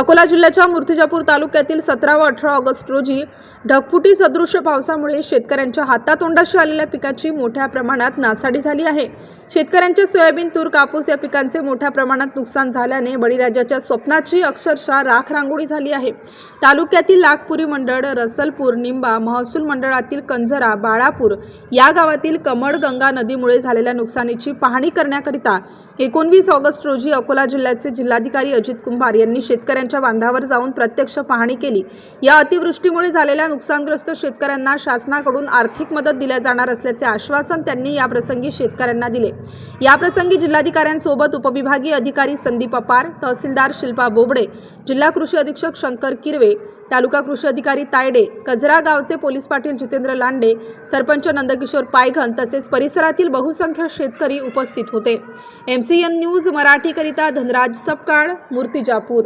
Akola जिल्ह्याच्या मूर्तिजापूर तालुक्यातील सतरा व अठरा ऑगस्ट रोजी ढगफुटी सदृश्य पावसामुळे शेतकऱ्यांच्या हातातोंडाशी आलेल्या पिकाची मोठ्या प्रमाणात नासाडी झाली आहे. शेतकऱ्यांचे सोयाबीन तूर कापूस या पिकांचे मोठ्या प्रमाणात नुकसान झाल्याने बळीराजाच्या स्वप्नाची अक्षरशः राख रांगोळी झाली आहे. तालुक्यातील लागपुरी मंडळ रसलपूर निंबा महसूल मंडळातील कंजरा बाळापूर या गावातील कमळगंगा नदीमुळे झालेल्या नुकसानीची पाहणी करण्याकरिता एकोणवीस ऑगस्ट रोजी अकोला जिल्ह्याचे जिल्हाधिकारी अजित कुंभार यांनी शेतकऱ्यांच्या बांधावर जाऊन प्रत्यक्ष पाहणी केली. या अतिवृष्टीमुळे झालेल्या नुकसानग्रस्त शेतकऱ्यांना शासनाकडून आर्थिक मदत दिल्या जाणार असल्याचे आश्वासन त्यांनी याप्रसंगी शेतकऱ्यांना दिले. याप्रसंगी जिल्हाधिकाऱ्यांसोबत उपविभागीय अधिकारी संदीप अपार तहसीलदार शिल्पा बोबडे जिल्हा कृषी अधीक्षक शंकर किरवे तालुका कृषी अधिकारी तायडे कजरा गावचे पोलीस पाटील जितेंद्र लांडे सरपंच नंदकिशोर पायघन तसेच परिसरातील बहुसंख्य शेतकरी उपस्थित होते. एम सी एन न्यूज मराठीकरिता धनराज सपकाळ मूर्तिजापूर.